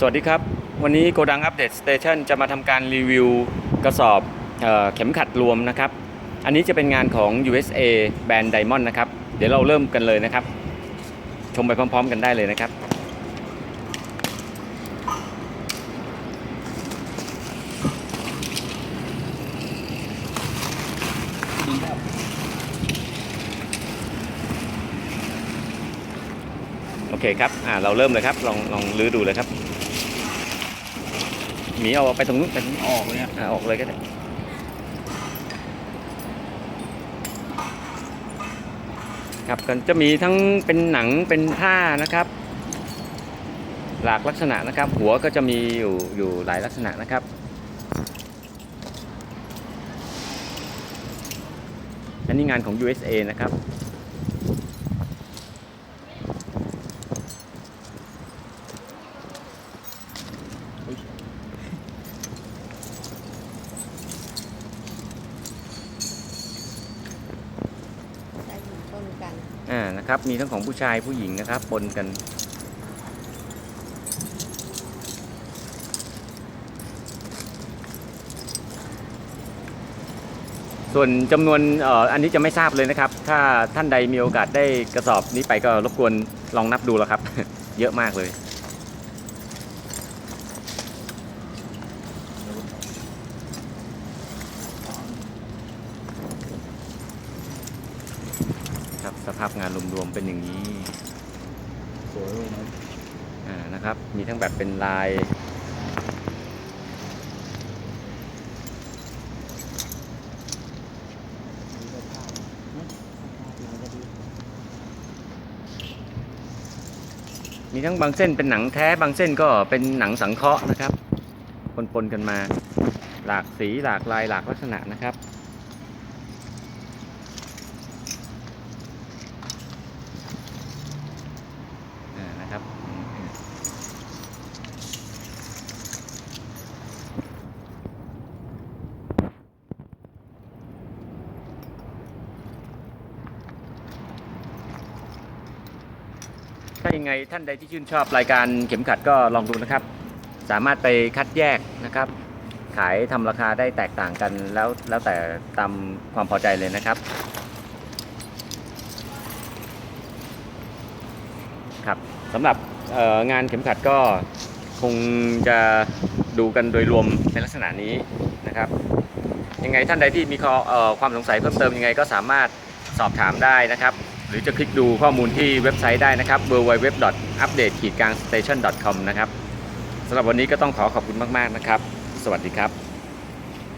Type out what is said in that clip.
สวัสดีครับ วันนี้โกดังอัปเดตสเตชันจะมาทำการรีวิวกระสอบเออเข็มขัดรวมนะครับ อันนี้จะเป็นงานของ USA แบรนด์ Diamond นะครับ เดี๋ยวเราเริ่มกันเลยนะครับ ชมไปพร้อมๆกันได้เลยนะครับ โอเคครับ อ่า เราเริ่มเลยครับ ลองลองลื้อดูเลยครับ หมีเอาไปตรงนู้นไปตรงนู้นออกเลยอะอ่าออกเลยก็ได้ครับก็จะมีทั้งเป็นหนังเป็นผ้านะครับ หลากลักษณะนะครับ หัวก็จะมีอยู่อยู่หลายลักษณะนะครับอันนี้งานของ USA นะครับ ได้ถึงต้น กัน อ่านะครับ มีทั้งของผู้ชายผู้หญิงนะครับปนกันส่วนจำนวนเอ่ออันนี้จะไม่ทราบเลยนะครับ ถ้าท่านใดมีโอกาสได้กระสอบนี้ไปก็รบกวนลองนับดูแล้วครับ เยอะมากเลย สภาพงานรวมๆเป็นอย่างนี้ สวยเลยนะอ่านะครับ มีทั้งแบบเป็นลาย มีทั้งบางเส้นเป็นหนังแท้บางเส้นก็เป็นหนังสังเคราะห์นะครับปนๆกันมา หลากสีหลากลายหลากลักษณะนะครับ อ่า นะครับอืมอืม ถ้ายังไงท่านใดที่ชื่นชอบรายการเข็มขัดก็ลองดูนะครับ สามารถไปคัดแยกนะครับ ขายทำราคาได้แตกต่างกันแล้วแล้วแต่ตามความพอใจเลยนะครับครับสำหรับงานเข็มขัดก็คงจะดูกันโดยรวมในลักษณะนี้นะครับยังไงท่านใดที่มีข้อความสงสัยเพิ่มเติมยังไงก็สามารถสอบถามได้นะครับ หรือจะคลิกดูข้อมูลที่เว็บไซต์ได้นะครับ www.update-station.com นะครับสำหรับวันนี้ก็ต้องขอขอบคุณมาก ๆ นะครับ สวัสดีครับ